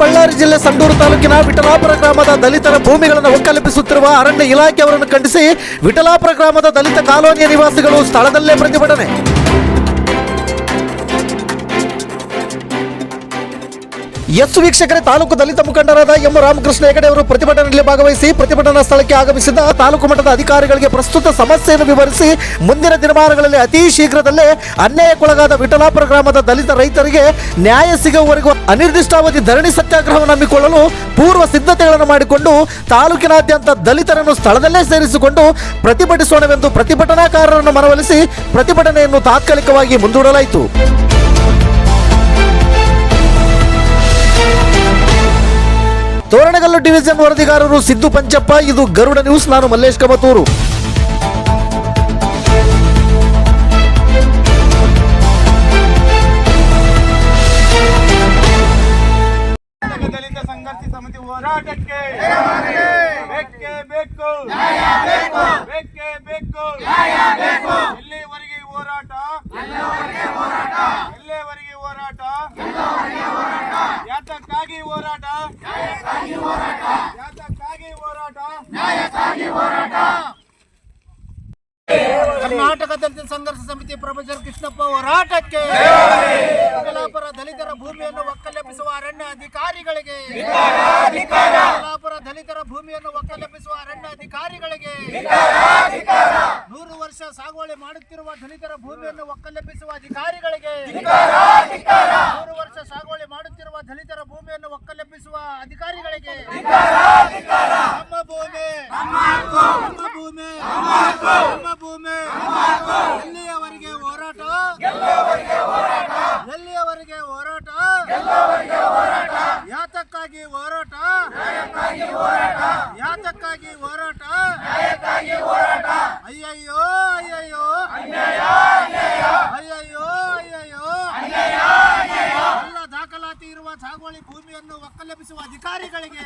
ಬಳ್ಳಾರಿ ಜಿಲ್ಲೆ ಸಂಡೂರು ತಾಲೂಕಿನ ವಿಠಲಾಪುರ ಗ್ರಾಮದ ದಲಿತರ ಭೂಮಿಗಳನ್ನು ಒಕ್ಕಲಿಪಿಸುತ್ತಿರುವ ಅರಣ್ಯ ಇಲಾಖೆಯವರನ್ನು ಖಂಡಿಸಿ ವಿಠಲಾಪುರ ಗ್ರಾಮದ ದಲಿತ ಕಾಲೋನಿಯ ನಿವಾಸಿಗಳು ಸ್ಥಳದಲ್ಲೇ ಪ್ರತಿಭಟನೆ. ಎಸ್ ವೀಕ್ಷಕರೇ, ತಾಲೂಕು ದಲಿತ ಮುಖಂಡರಾದ ಎಂ ರಾಮಕೃಷ್ಣ ಹೆಗಡೆ ಅವರು ಪ್ರತಿಭಟನೆಯಲ್ಲಿ ಭಾಗವಹಿಸಿ ಪ್ರತಿಭಟನಾ ಸ್ಥಳಕ್ಕೆ ಆಗಮಿಸಿದ ತಾಲೂಕು ಮಟ್ಟದ ಅಧಿಕಾರಿಗಳಿಗೆ ಪ್ರಸ್ತುತ ಸಮಸ್ಯೆಯನ್ನು ವಿವರಿಸಿ ಮುಂದಿನ ದಿನಮಾನಗಳಲ್ಲಿ ಅತಿ ಶೀಘ್ರದಲ್ಲೇ ಅನ್ಯಾಯಕ್ಕೊಳಗಾದ ವಿಠಲಾಪುರ ಗ್ರಾಮದ ದಲಿತ ರೈತರಿಗೆ ನ್ಯಾಯ ಸಿಗುವವರೆಗೂ ಅನಿರ್ದಿಷ್ಟಾವಧಿ ಧರಣಿ ಸತ್ಯಾಗ್ರಹವನ್ನು ಹಮ್ಮಿಕೊಳ್ಳಲು ಪೂರ್ವ ಸಿದ್ಧತೆಗಳನ್ನು ಮಾಡಿಕೊಂಡು ತಾಲೂಕಿನಾದ್ಯಂತ ದಲಿತರನ್ನು ಸ್ಥಳದಲ್ಲೇ ಸೇರಿಸಿಕೊಂಡು ಪ್ರತಿಭಟಿಸೋಣವೆಂದು ಪ್ರತಿಭಟನಾಕಾರರನ್ನು ಮನವೊಲಿಸಿ ಪ್ರತಿಭಟನೆಯನ್ನು ತಾತ್ಕಾಲಿಕವಾಗಿ ಮುಂದೂಡಲಾಯಿತು. ತೋರಣಗಲ್ಲು ಡಿವಿಷನ್ ವರದಿಗಾರರು ಸಿದ್ದು ಪಂಚಪ್ಪ ಇದು ಗರುಡ ನ್ಯೂಸ್ ನಾನು ಮಲ್ಲೇಶ್ ಕಮತೂರು. ಯಾತಕ್ಕಾಗಿ ಹೋರಾಟ. ನ್ಯಾಯಕ್ಕಾಗಿ ಹೋರಾಟ. ನ್ಯಾಯಕ್ಕಾಗಿ ಹೋರಾಟ. ನ್ಯಾಯಕ್ಕಾಗಿ ಹೋರಾಟ. ಕರ್ನಾಟಕ ದಲಿತ ಸಂಘರ್ಷ ಸಮಿತಿ ಪ್ರೊಫೆಸರ್ ಕೃಷ್ಣಪ್ಪ ಹೋರಾಟಕ್ಕೆ ಕಲಾಪುರ ದಲಿತರ ಭೂಮಿಯನ್ನು ಒಕ್ಕಲೆಬ್ಬಿಸುವ ಅರಣ್ಯ ಅಧಿಕಾರಿಗಳಿಗೆ ಕಲಾಪುರ ದಲಿತರ ಭೂಮಿಯನ್ನು ಒಕ್ಕಲೆಬ್ಬಿಸುವ ಅರಣ್ಯ ಅಧಿಕಾರಿಗಳಿಗೆ ನೂರು ವರ್ಷ ಸಾಗುವಳಿ ಮಾಡುತ್ತಿರುವ ದಲಿತರ ಭೂಮಿಯನ್ನು ಒಕ್ಕಲೆಬ್ಬಿಸುವ ಅಧಿಕಾರಿಗಳಿಗೆ ನೂರು ವರ್ಷ ಸಾಗುವಳಿ ಮಾಡುತ್ತಿರುವ ದಲಿತರ ಭೂಮಿಯನ್ನು ಒಕ್ಕಲೆಬ್ಬಿಸುವ ಅಧಿಕಾರಿಗಳಿಗೆ ನಮ್ಮ ಭೂಮಿ ನಮ್ಮ ಭೂಮಿ ನಮ್ಮ ಭೂಮಿ. ಇರುವ ಸಾಗುವಳಿ ಭೂಮಿಯನ್ನು ಒಕ್ಕಲೆಬ್ಬಿಸುವ ಅಧಿಕಾರಿಗಳಿಗೆ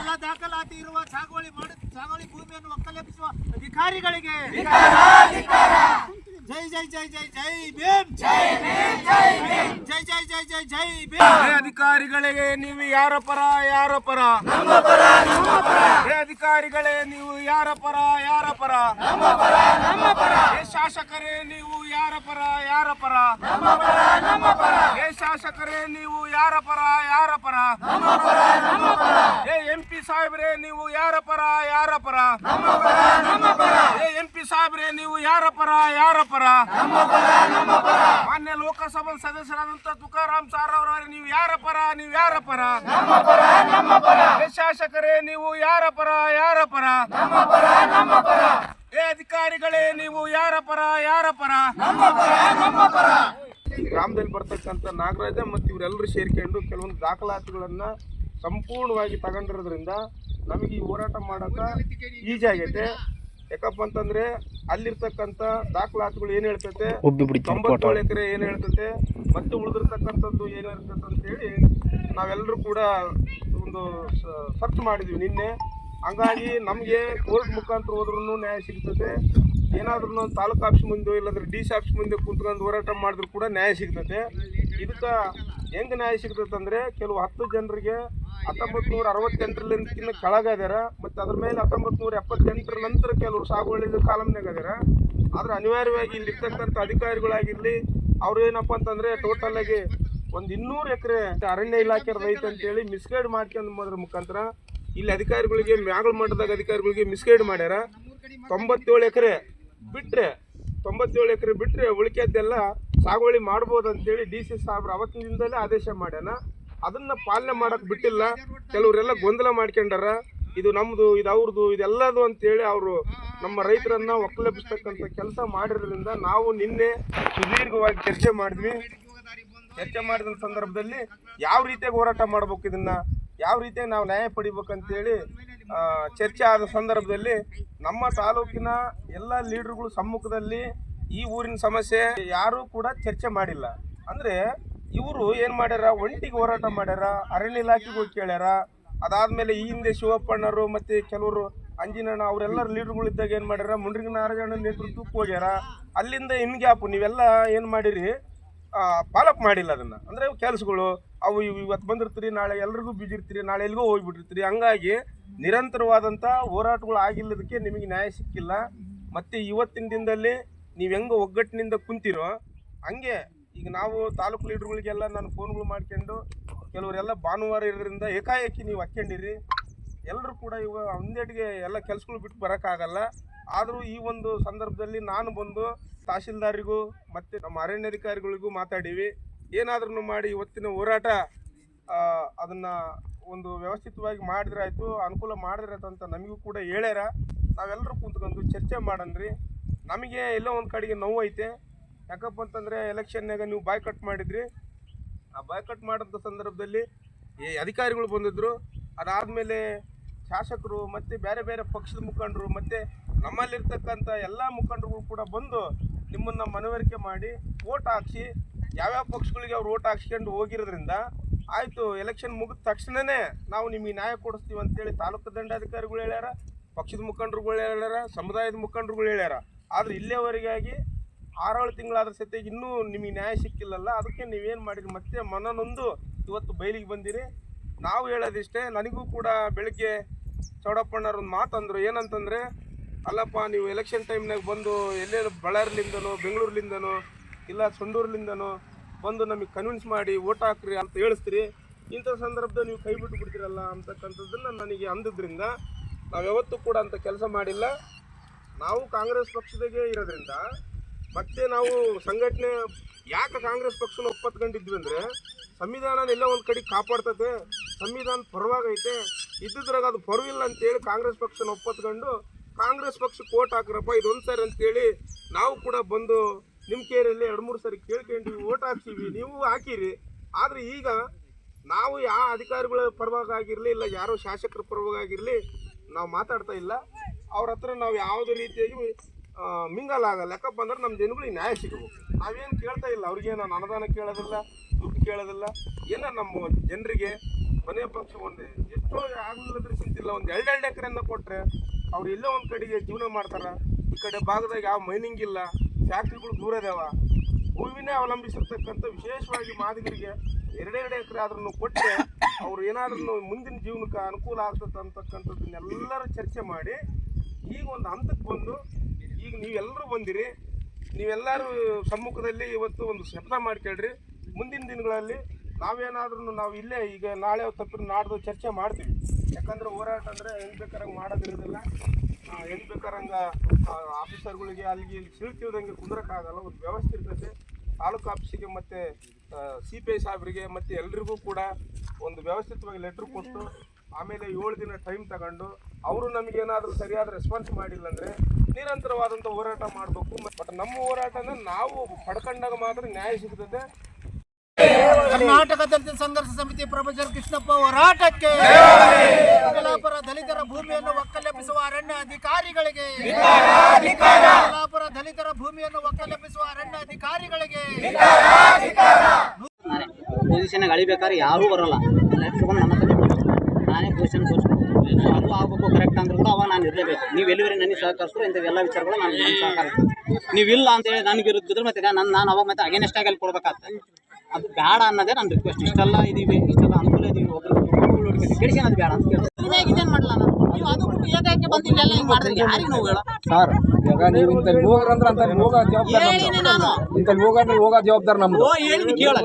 ಎಲ್ಲ ದಾಖಲಾತಿ ಇರುವ ಸಾಗುವಳಿ ಮಾಡು ಸಾಗುವಳಿ ಭೂಮಿಯನ್ನು ಒಕ್ಕಲೆಬ್ಬಿಸುವ ಅಧಿಕಾರಿಗಳಿಗೆ ಜೈ ಜೈ ಜೈ ಜೈ ಜೈ ಭೀಮ್. ಜೈ ಜೈ ಜೈ ಜೈ ಜೈ ಜೈ ಭೀಮ್. ಅಧಿಕಾರಿಗಳಿಗೆ ನೀವು ಯಾರ ಪರ ಯಾರ ಪರ? ನಮ್ಮ ಪರ ನಮ್ಮ ಪರ. ಅಧಿಕಾರಿಗಳೇ ನೀವು ಯಾರ ಪರ ಯಾರ ಪರ? ನಮ್ಮ ಪರ ನಮ್ಮ ಪರ. ಶಾಸಕರೇ ನೀವು ಯಾರ ಪರ ಯಾರ ಪರ? ನಮ್ಮ ಪರ ನಮ್ಮ ಪರ. ಹೇ ಶಾಸಕರೇ ನೀವು ಯಾರ ಪರ ಯಾರ ಪರ? ನಮ್ಮ ಪರ ನಮ್ಮ ಪರ. ಏ ಎಂಪಿ ಸಾಹೇಬ್ರೆ ನೀವು ಯಾರ ಪರ ಯಾರ ಪರ? ನಮ್ಮ ಪರ ನಮ್ಮ ಪರ. ಏ ಎಂ ಪಿ ಸಾಹೇಬ್ರೆ ನೀವು ಯಾರ ಪರ ಯಾರ ಪರ? ನಮ್ಮ ಪರ ನಮ್ಮ ಪರ. ಮಾನ್ಯ ಲೋಕಸಭಾ ಸದಸ್ಯರಾದಂತ ತುಕಾರಾಮ್ ಸಾರ್ ಅವರವರೇ ನೀವು ಯಾರ ಪರ ನೀವು ಯಾರ ಪರ? ನಮ್ಮ ಪರ ನಮ್ಮ ಪರ. ಏ ಶಾಸಕರೇ ನೀವು ಯಾರ ಪರ ಯಾರ ಪರ? ನಮ್ಮ ಪರ ನಮ್ಮ ಪರ. ಏ ಅಧಿಕಾರಿಗಳೇ ನೀವು ಯಾರ ಪರ ಯಾರ ಪರ? ನಮ್ಮ ಪರ ನಮ್ಮ ಪರ. ಗ್ರಾಮದಲ್ಲಿ ಬರ್ತಕ್ಕಂಥ ನಾಗರಾಜ ಮತ್ತು ಇವರೆಲ್ಲರೂ ಸೇರ್ಕೊಂಡು ಕೆಲವೊಂದು ದಾಖಲಾತಿಗಳನ್ನ ಸಂಪೂರ್ಣವಾಗಿ ತಗೊಂಡಿರೋದ್ರಿಂದ ನಮಗೆ ಈ ಹೋರಾಟ ಮಾಡೋಕೆ ಈಜಿ ಆಗೈತೆ. ಯಾಕಪ್ಪ ಅಂತಂದ್ರೆ ಅಲ್ಲಿರ್ತಕ್ಕಂಥ ದಾಖಲಾತಿಗಳು ಏನು ಹೇಳ್ತೈತೆ? ತೊಂಬತ್ತೇಳು ಎಕರೆ ಏನು ಹೇಳ್ತೈತೆ? ಮತ್ತೆ ಉಳಿದಿರ್ತಕ್ಕಂಥದ್ದು ಏನ್ ಹೇಳ್ತೈತೆ ಅಂತ ಹೇಳಿ ನಾವೆಲ್ಲರೂ ಕೂಡ ಒಂದು ಸರ್ಚ್ ಮಾಡಿದ್ವಿ ನಿನ್ನೆ. ಹಂಗಾಗಿ ನಮಗೆ ಕೋರ್ಟ್ ಮುಖಾಂತರ ಹೋದ್ರೂ ನ್ಯಾಯ ಸಿಗ್ತದೆ ಏನಾದ್ರೂ ತಾಲೂಕು ಆಫೀಸ್ ಮುಂದೆ ಇಲ್ಲಾಂದ್ರೆ ಡಿ ಸಿ ಆಫೀಸ್ ಮುಂದೆ ಕುಂತ್ಕೊಂಡು ಹೋರಾಟ ಮಾಡಿದ್ರು ಕೂಡ ನ್ಯಾಯ ಸಿಗ್ತದೆ ಇದಕ್ಕೆ ಹೆಂಗೆ ನ್ಯಾಯ ಸಿಗ್ತದೆ ಅಂದ್ರೆ ಕೆಲವು ಹತ್ತು ಜನರಿಗೆ ಹತ್ತೊಂಬತ್ತು ನೂರ ಅರವತ್ತೆಂಟರಲ್ಲಿಂದ ಕೆಳಗದಾರ, ಮತ್ತು ಅದ್ರ ಮೇಲೆ ಹತ್ತೊಂಬತ್ತು ನೂರ ಎಪ್ಪತ್ತೆಂಟರ ನಂತರ ಕೆಲವರು ಸಾಗುವಳಿ ಕಾಲಮ್ನಾಗ ಅದಾರ ಆದ್ರೆ ಅನಿವಾರ್ಯವಾಗಿ ಇಲ್ಲಿರ್ತಕ್ಕಂಥ ಅಧಿಕಾರಿಗಳಾಗಿರಲಿ ಅವ್ರು ಏನಪ್ಪ ಅಂತಂದ್ರೆ ಟೋಟಲ್ ಆಗಿ ಒಂದು ಇನ್ನೂರು ಎಕರೆ ಅರಣ್ಯ ಇಲಾಖೆ ರೈತ ಅಂತೇಳಿ ಮಿಸ್ಗೈಡ್ ಮಾಡ್ಕೊಂಡ್ ಮುಖಾಂತರ ಇಲ್ಲಿ ಅಧಿಕಾರಿಗಳಿಗೆ ಮ್ಯಾಗಳ ಮಟ್ಟದಾಗ ಅಧಿಕಾರಿಗಳಿಗೆ ಮಿಸ್ಗೈಡ್ ಮಾಡ್ಯಾರ. ತೊಂಬತ್ತೇಳು ಎಕರೆ ಬಿಟ್ಟರೆ ತೊಂಬತ್ತೇಳು ಎಕರೆ ಬಿಟ್ಟರೆ ಉಳಿಕೆದ್ದೆಲ್ಲ ಸಾಗುವಳಿ ಮಾಡ್ಬೋದು ಅಂತೇಳಿ ಡಿ ಸಿ ಸಾಹೇಬ್ರು ಅವತ್ತಿನಿಂದಲೇ ಆದೇಶ ಮಾಡ್ಯಾನ. ಅದನ್ನ ಪಾಲನೆ ಮಾಡಕ್ ಬಿಟ್ಟಿಲ್ಲ. ಕೆಲವರೆಲ್ಲ ಗೊಂದಲ ಮಾಡ್ಕೊಂಡಾರ. ಇದು ನಮ್ದು, ಇದು ಅವ್ರದ್ದು ಇದೆಲ್ಲದು ಅಂತೇಳಿ ಅವರು ನಮ್ಮ ರೈತರನ್ನ ಒಕ್ಕಲೆಬ್ಬಿಸ್ತಕ್ಕಂಥ ಕೆಲಸ ಮಾಡಿರೋದ್ರಿಂದ ನಾವು ನಿನ್ನೆ ಸುದೀರ್ಘವಾಗಿ ಚರ್ಚೆ ಮಾಡಿದ್ವಿ. ಚರ್ಚೆ ಮಾಡಿದ ಸಂದರ್ಭದಲ್ಲಿ ಯಾವ ರೀತಿಯಾಗಿ ಹೋರಾಟ ಮಾಡ್ಬೇಕು ಇದನ್ನ, ಯಾವ ರೀತಿಯಾಗಿ ನಾವು ನ್ಯಾಯ ಪಡಿಬೇಕಂತೇಳಿ ಚರ್ಚೆ ಆದ ಸಂದರ್ಭದಲ್ಲಿ ನಮ್ಮ ತಾಲೂಕಿನ ಎಲ್ಲ ಲೀಡರ್ಗಳು ಸಮ್ಮುಖದಲ್ಲಿ ಈ ಊರಿನ ಸಮಸ್ಯೆ ಯಾರೂ ಕೂಡ ಚರ್ಚೆ ಮಾಡಿಲ್ಲ. ಅಂದ್ರೆ ಇವರು ಏನು ಮಾಡ್ಯಾರ? ಒಂಟಿಗೆ ಹೋರಾಟ ಮಾಡ್ಯಾರ, ಅರಣ್ಯ ಇಲಾಖೆಗೆ ಹೋಗಿ ಕೇಳ್ಯಾರ. ಅದಾದ್ಮೇಲೆ ಈ ಹಿಂದೆ ಶಿವಪ್ಪಣ್ಣರು ಮತ್ತೆ ಕೆಲವರು ಅಂಜಿನಣ್ಣ ಅವರೆಲ್ಲರ ಲೀಡರ್ಗಳಿದ್ದಾಗ ಏನು ಮಾಡ್ಯಾರ? ಮುಂಡ್ರಿಗ ನಾರಾಯಣ ನೇತೃತ್ವಕ್ಕೆ ಹೋಗ್ಯಾರ. ಅಲ್ಲಿಂದ ಇನ್ ಗ್ಯಾಪ್ ನೀವೆಲ್ಲ ಏನು ಮಾಡಿರಿ? ಪಾಲಕ್ ಮಾಡಿಲ್ಲ ಅದನ್ನು. ಅಂದರೆ ಕೆಲಸಗಳು, ಅವು ಇವು ಇವತ್ತು ಬಂದಿರ್ತೀರಿ, ನಾಳೆ ಎಲ್ರಿಗೂ ಬಿಜಿ ಇರ್ತೀರಿ, ನಾಳೆ ಎಲ್ಲಿಗೂ ಹೋಗ್ಬಿಟ್ಟಿರ್ತೀರಿ. ಹಂಗಾಗಿ ನಿರಂತರವಾದಂಥ ಹೋರಾಟಗಳು ಆಗಿಲ್ಲದಕ್ಕೆ ನಿಮಗೆ ನ್ಯಾಯ ಸಿಕ್ಕಿಲ್ಲ. ಮತ್ತು ಇವತ್ತಿನ ದಿನದಲ್ಲಿ ನೀವು ಹೆಂಗೆ ಒಗ್ಗಟ್ಟಿನಿಂದ ಕುಂತಿರೋ, ಹಂಗೆ ಈಗ ನಾವು ತಾಲೂಕು ಲೀಡ್ರುಗಳಿಗೆಲ್ಲ ನಾನು ಫೋನ್ಗಳು ಮಾಡ್ಕೊಂಡು ಕೆಲವರೆಲ್ಲ ಭಾನುವಾರ ಇರೋದ್ರಿಂದ ಏಕಾಏಕಿ ನೀವು ಹಾಕ್ಕೊಂಡಿರಿ ಎಲ್ಲರೂ ಕೂಡ ಇವಾಗ ಒಂದೇಟಿಗೆ ಎಲ್ಲ ಕೆಲಸಗಳು ಬಿಟ್ಟು ಬರೋಕ್ಕಾಗಲ್ಲ. ಆದರೂ ಈ ಒಂದು ಸಂದರ್ಭದಲ್ಲಿ ನಾನು ಬಂದು ತಹಶೀಲ್ದಾರಿಗೂ ಮತ್ತು ನಮ್ಮ ಅರಣ್ಯಾಧಿಕಾರಿಗಳಿಗೂ ಮಾತಾಡೀವಿ. ಏನಾದ್ರೂ ಮಾಡಿ ಇವತ್ತಿನ ಹೋರಾಟ ಅದನ್ನು ಒಂದು ವ್ಯವಸ್ಥಿತವಾಗಿ ಮಾಡಿದ್ರೆ ಆಯಿತು, ಅನುಕೂಲ ಮಾಡಿದ್ರೆ ಅಂತ ನಮಗೂ ಕೂಡ ಹೇಳ್ಯಾರ. ನಾವೆಲ್ಲರೂ ಕುಂತ್ಕೊಂಡು ಚರ್ಚೆ ಮಾಡನ್ರಿ. ನಮಗೆ ಎಲ್ಲೋ ಒಂದು ಕಡೆಗೆ ನೋವು ಐತೆ. ಯಾಕಪ್ಪ ಅಂತಂದರೆ ಎಲೆಕ್ಷನ್ನಾಗ ನೀವು ಬಾಯ್ ಕಟ್ ಮಾಡಿದ್ರಿ. ಆ ಬಾಯ್ ಕಟ್ ಮಾಡೋಂಥ ಸಂದರ್ಭದಲ್ಲಿ ಈ ಅಧಿಕಾರಿಗಳು ಬಂದಿದ್ದರು ಅದಾದಮೇಲೆ ಶಾಸಕರು ಮತ್ತು ಬೇರೆ ಬೇರೆ ಪಕ್ಷದ ಮುಖಂಡರು ಮತ್ತು ನಮ್ಮಲ್ಲಿರ್ತಕ್ಕಂಥ ಎಲ್ಲ ಮುಖಂಡರುಗಳು ಕೂಡ ಬಂದು ನಿಮ್ಮನ್ನು ಮನವರಿಕೆ ಮಾಡಿ ಓಟ್ ಹಾಕ್ಸಿ, ಯಾವ್ಯಾವ ಪಕ್ಷಗಳಿಗೆ ಅವ್ರು ಓಟ್ ಹಾಕ್ಸ್ಕೊಂಡು ಹೋಗಿರೋದ್ರಿಂದ ಆಯಿತು ಎಲೆಕ್ಷನ್ ಮುಗಿದ ತಕ್ಷಣವೇ ನಾವು ನಿಮಗೆ ನ್ಯಾಯ ಕೊಡಿಸ್ತೀವಿ ಅಂತೇಳಿ ತಾಲೂಕು ದಂಡಾಧಿಕಾರಿಗಳು ಹೇಳ್ಯಾರ, ಪಕ್ಷದ ಮುಖಂಡರುಗಳು ಹೇಳ್ಯಾರ, ಸಮುದಾಯದ ಮುಖಂಡರುಗಳು ಹೇಳ್ಯಾರ. ಆದರೆ ಇಲ್ಲೇವರೆಗಾಗಿ ಆರೇಳು ತಿಂಗಳಾದ್ರ ಸತ್ಯ ಇನ್ನೂ ನಿಮಗೆ ನ್ಯಾಯ ಸಿಕ್ಕಿಲ್ಲಲ್ಲ, ಅದಕ್ಕೆ ನೀವೇನು ಮಾಡಿರಿ? ಮತ್ತೆ ಮನನೊಂದು ಇವತ್ತು ಬಯಲಿಗೆ ಬಂದಿರಿ. ನಾವು ಹೇಳೋದಿಷ್ಟೇ, ನನಗೂ ಕೂಡ ಬೆಳಗ್ಗೆ ಚೌಡಪ್ಪಣ್ಣವ್ರೊಂದು ಮಾತಂದರು. ಏನಂತಂದರೆ, ಅಲ್ಲಪ್ಪ, ನೀವು ಎಲೆಕ್ಷನ್ ಟೈಮ್ನಾಗ ಬಂದು ಎಲ್ಲೆಲ್ಲಿ ಬಳ್ಳಾರಿಲಿಂದನೋ, ಬೆಂಗಳೂರಿಲಿಂದನೋ, ಇಲ್ಲ ಸಂಡೂರ್ಲಿಂದನೋ ಬಂದು ನಮಗೆ ಕನ್ವಿನ್ಸ್ ಮಾಡಿ ಓಟ್ ಹಾಕ್ರಿ ಅಂತ ಹೇಳಿಸ್ತೀರಿ. ಇಂಥ ಸಂದರ್ಭದಲ್ಲಿ ನೀವು ಕೈ ಬಿಟ್ಟು ಬಿಡ್ತೀರಲ್ಲ ಅಂತಕ್ಕಂಥದ್ದನ್ನು ನನಗೆ ಅಂದಿದ್ರಿಂದ ನಾವು ಯಾವತ್ತೂ ಕೂಡ ಅಂತ ಕೆಲಸ ಮಾಡಿಲ್ಲ. ನಾವು ಕಾಂಗ್ರೆಸ್ ಪಕ್ಷದಾಗೆ ಇರೋದ್ರಿಂದ ಮತ್ತೆ ನಾವು ಸಂಘಟನೆ, ಯಾಕೆ ಕಾಂಗ್ರೆಸ್ ಪಕ್ಷನ ಒಪ್ಪತ್ಕೊಂಡಿದ್ವಿ ಅಂದರೆ ಸಂವಿಧಾನ ಎಲ್ಲ ಒಂದು ಕಡೆ ಕಾಪಾಡ್ತದೆ ಸಂವಿಧಾನ ಪರವಾಗೈತೆ, ಇದ್ದಿದ್ರಾಗ ಅದು ಪರವಿಲ್ಲ ಅಂತೇಳಿ ಕಾಂಗ್ರೆಸ್ ಪಕ್ಷನ ಒಪ್ಪತ್ಕೊಂಡು, ಕಾಂಗ್ರೆಸ್ ಪಕ್ಷಕ್ಕೆ ಕೋಟ್ ಹಾಕ್ರಪ್ಪ, ಇದೊಂದು ಸರಿ ಅಂತೇಳಿ ನಾವು ಕೂಡ ಬಂದು ನಿಮ್ಮ ಕೇರಿಯಲ್ಲಿ ಎರಡು ಮೂರು ಸರಿ ಕೇಳ್ಕೊಂಡ್ವಿ ಓಟ್ ಹಾಕ್ತೀವಿ ನೀವು ಹಾಕಿರಿ. ಆದರೆ ಈಗ ನಾವು ಯಾವ ಅಧಿಕಾರಿಗಳ ಪರವಾಗಿರಲಿ ಇಲ್ಲ ಯಾರೋ ಶಾಸಕರ ಪರವಾಗಿರಲಿ ನಾವು ಮಾತಾಡ್ತಾ ಇಲ್ಲ. ಅವ್ರ ಹತ್ರ ನಾವು ಯಾವುದೇ ರೀತಿಯಾಗಿ ಮಿಂಗಲ್ ಆಗಲ್ಲ ಯಾಕಪ್ಪ ಅಂದ್ರೆ ನಮ್ಮ ಜನಗಳಿಗೆ ನ್ಯಾಯ ಸಿಗಬೇಕು. ನಾವೇನು ಕೇಳ್ತಾ ಇಲ್ಲ ಅವ್ರಿಗೆ ನಾನು ಅನುದಾನ ಕೇಳೋದಿಲ್ಲ, ದುಡ್ಡು ಕೇಳೋದಿಲ್ಲ. ಏನ ನಮ್ಮ ಜನರಿಗೆ ಮನೆ ಪಕ್ಷ ಒಂದು, ಎಷ್ಟೋ ಆಗಲಿಲ್ಲದ್ರೆ ಚಿಂತಿಲ್ಲ ಒಂದು ಎರಡು ಎರಡು ಎಕರೆನ ಕೊಟ್ಟರೆ ಅವ್ರು ಎಲ್ಲೋ ಒಂದು ಕಡೆಗೆ ಜೀವನ ಮಾಡ್ತಾರೆ. ಈ ಕಡೆ ಭಾಗದಾಗ ಯಾವ ಮೈನಿಂಗ್ ಇಲ್ಲ, ಫ್ಯಾಕ್ಟ್ರಿಗಳು ದೂರ ಇದಾವ. ಹೂವಿನೇ ಅವಲಂಬಿಸಿರ್ತಕ್ಕಂಥ ವಿಶೇಷವಾಗಿ ಮಾದಿಗರಿಗೆ ಎರಡೆರಡು ಎಕರೆ ಆದ್ರೂ ಕೊಟ್ಟರೆ ಅವ್ರು ಏನಾದ್ರೂ ಮುಂದಿನ ಜೀವನಕ್ಕೆ ಅನುಕೂಲ ಆಗ್ತದೆ ಅಂತಕ್ಕಂಥದ್ದನ್ನೆಲ್ಲರೂ ಚರ್ಚೆ ಮಾಡಿ, ಈಗ ಒಂದು ಹಂತಕ್ಕೆ ಬಂದು ಈಗ ನೀವೆಲ್ಲರೂ ಬಂದಿರಿ, ನೀವೆಲ್ಲರೂ ಸಮ್ಮುಖದಲ್ಲಿ ಇವತ್ತು ಒಂದು ಶಪಥ ಮಾಡ್ಕೊಳ್ರಿ. ಮುಂದಿನ ದಿನಗಳಲ್ಲಿ ನಾವೇನಾದ್ರೂ ನಾವು ಇಲ್ಲೇ ಈಗ ನಾಳೆ ತಪ್ಪಿನ ನಾಡ್ದು ಚರ್ಚೆ ಮಾಡ್ತೀವಿ. ಯಾಕಂದ್ರೆ ಹೋರಾಟ ಅಂದರೆ ಹೆಂಗೆ ಬೇಕಾರಂಗೆ ಮಾಡೋದಿರೋದಿಲ್ಲ ಹೆಂಗೆ ಬೇಕಾರಂಗ ಆಫೀಸರ್ಗಳಿಗೆ ಅಲ್ಲಿಗೆ ಇಲ್ಲಿ ಸಿಳ್ತಿಳ್ದಂಗೆ ಕುಂದ್ರಕ್ಕಾಗಲ್ಲ, ಒಂದು ವ್ಯವಸ್ಥೆ ಇರ್ತದೆ. ತಾಲೂಕು ಆಫೀಸಿಗೆ ಮತ್ತು ಸಿ ಪಿ ಐ ಸಾಹೇಬರಿಗೆ ಮತ್ತು ಎಲ್ರಿಗೂ ಕೂಡ ಒಂದು ವ್ಯವಸ್ಥಿತವಾಗಿ ಲೆಟ್ರ್ ಕೊಟ್ಟು ಆಮೇಲೆ ಏಳು ದಿನ ಟೈಮ್ ತಗೊಂಡು ಅವರು ನಮಗೇನಾದರೂ ಸರಿಯಾದ ರೆಸ್ಪಾನ್ಸ್ ಮಾಡಿಲ್ಲ ಅಂದರೆ ನಿರಂತರವಾದಂಥ ಹೋರಾಟ ಮಾಡಬೇಕು. ಬಟ್ ನಮ್ಮ ಹೋರಾಟನ ನಾವು ಪಡ್ಕೊಂಡಾಗ ಮಾತ್ರ ನ್ಯಾಯ ಸಿಗ್ತದೆ. ಕರ್ನಾಟಕ ದಲಿತ ಸಂಘರ್ಷ ಸಮಿತಿ ಪ್ರೊಫೆಸರ್ ಕೃಷ್ಣಪ್ಪ ಹೋರಾಟಕ್ಕೆ ಕಲಾಪುರ ದಲಿತರ ಭೂಮಿಯನ್ನು ಒಕ್ಕಲೆಬ್ಬಿಸುವ ಅರಣ್ಯ ಅಧಿಕಾರಿಗಳಿಗೆ ಕಲಾಪುರ ದಲಿತರ ಭೂಮಿಯನ್ನು ಒಕ್ಕಲೆಬ್ಬಿಸುವ ಅರಣ್ಯ ಅಧಿಕಾರಿಗಳಿಗೆ ಪೊಸಿಷನ್ ಅಳಿಬೇಕಾದ್ರೆ ಯಾರೂ ಬರೋಲ್ಲ ಎತ್ಕೊಂಡು ನನ್ನ ಹತ್ರ ಬರ್ಬೇಕು. ನಾನೇ ಪೊಸಿಷನ್ ತೋರಿಸ್ಬೇಕು ಅದು ಆಗಬೇಕು ಕರೆಕ್ಟ್ ಅಂದ್ರೆ ಕೂಡ ಅವಾಗ ನಾನು ಇರಲೇಬೇಕು. ನೀವು ಎಲ್ಲಿವರೆ ನನಗೆ ಸಹಕರಿಸಿದ್ರು ಇಂಥವೆಲ್ಲ ವಿಚಾರಗಳು ನಾನು ಸಹಕಾರ ನೀವು ಇಲ್ಲ ಅಂತ ಹೇಳಿ ನನಗೆ ಇರುತ್ತಿದ್ರೆ ಮತ್ತೆ ನಾನು ನಾನು ಅವಾಗ ಮತ್ತೆ ಅಗೇನೆಸ್ಟ್ ಆಗಿ ಅಲ್ಲಿ ಕೊಡ್ಬೇಕಾಗ್ತದೆ. ಅದು ಬೇಡ ಅನ್ನೋದೇ ನನ್ನ ರಿಕ್ವೆಸ್ಟ್ ಇಷ್ಟೆಲ್ಲ ಇದೀವಿ ಇಷ್ಟೆಲ್ಲ ಅನುಕೂಲ ಇದೀವಿ ಒಬ್ರು ಕೆಡಿಸ್ಕೊಳೋದು ಬೇಡ ಅಂತ ಕೇಳ್ತೀನಿ ಇನ್ನೇನು ಮಾಡಲ್ಲ ನಾನು? ನೀವು ಅದು ಬಿಟ್ಟು ಏಕಾಏಕಿ ಬಂದು ಇಲ್ಲೆಲ್ಲ ಹಿಂಗೆ ಮಾಡಿದ್ರೆ. ಯಾರಿಗೆ ನಾವು ಹೇಳ ಸರ್ ಈಗ ನೀವು ಇಂತಲ್ಲಿ ಹೋಗ್ರಂದ್ರ ಅಂತ ಹೋಗೋ ಜವಾಬ್ದಾರಿ ಹೇಳಿನಿ ನಾನು ಇಂತಲ್ಲಿ ಹೋಗಂದ್ರೆ ಹೋಗೋ ಜವಾಬ್ದಾರಿ ನಮ್ದು. ಓ ಹೇಳಿದ್ ಕೇಳಲ್ಲ.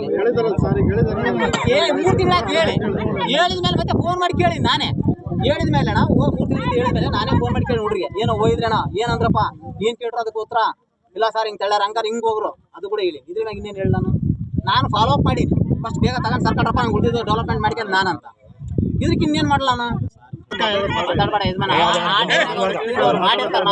ಏ ಮೂರು ತಿಂಗಳಾಯ್ತು ಹೇಳಿ. ಹೇಳಿದ ಮೇಲೆ ಮತ್ತೆ ಫೋನ್ ಮಾಡಿ ಕೇಳಿ ನಾನೇ. ಹೇಳಿದ ಮೇಲೆ ಅಣ್ಣ ಓ ಮೂರು ತಿಂಗಳು ಹೇಳಿದ ಮೇಲೆ ನಾನೇ ಫೋನ್ ಮಾಡಿ ಕೇಳಿ ನೋಡ್ರಿ ಏನೋ ಹೋಗಿದ್ರಣ್ಣ ಏನಂದ್ರಪ್ಪ? ಏನ್ ಕೇಳ್ರ ಅದಕ್ಕೆ ಉತ್ತರ? ಇಲ್ಲ ಸರ್ ಹಿಂಗೆ ತೆಳ್ಳಾರ ಹಂಗಾರ ಹಿಂಗೆ ಹೋಗ್ರು. ಅದು ಕೂಡ ಹೇಳಿ. ಇದ್ರಾಗ ಮ್ಯಾಗ ಇನ್ನೇನು ಹೇಳಿ ನಾನು? ನಾನು ಫಾಲೋ ಅಪ್ ಮಾಡಿ ಫಸ್ಟ್ ಬೇಗ ತಗೊಂಡು ಸರ್ಕಾರಪ್ಪ ಹಂಗೆ ಉಳಿದಿದ್ದು ಡೆವಲಪ್ಮೆಂಟ್ ಮಾಡ್ಕೊಂಡು ನಾನಂತ ಇದಕ್ಕೆ ಇನ್ನೇನು ಮಾಡಲ್ಲ ನಾನು ಮಾಡಿರ್ತಾರೆ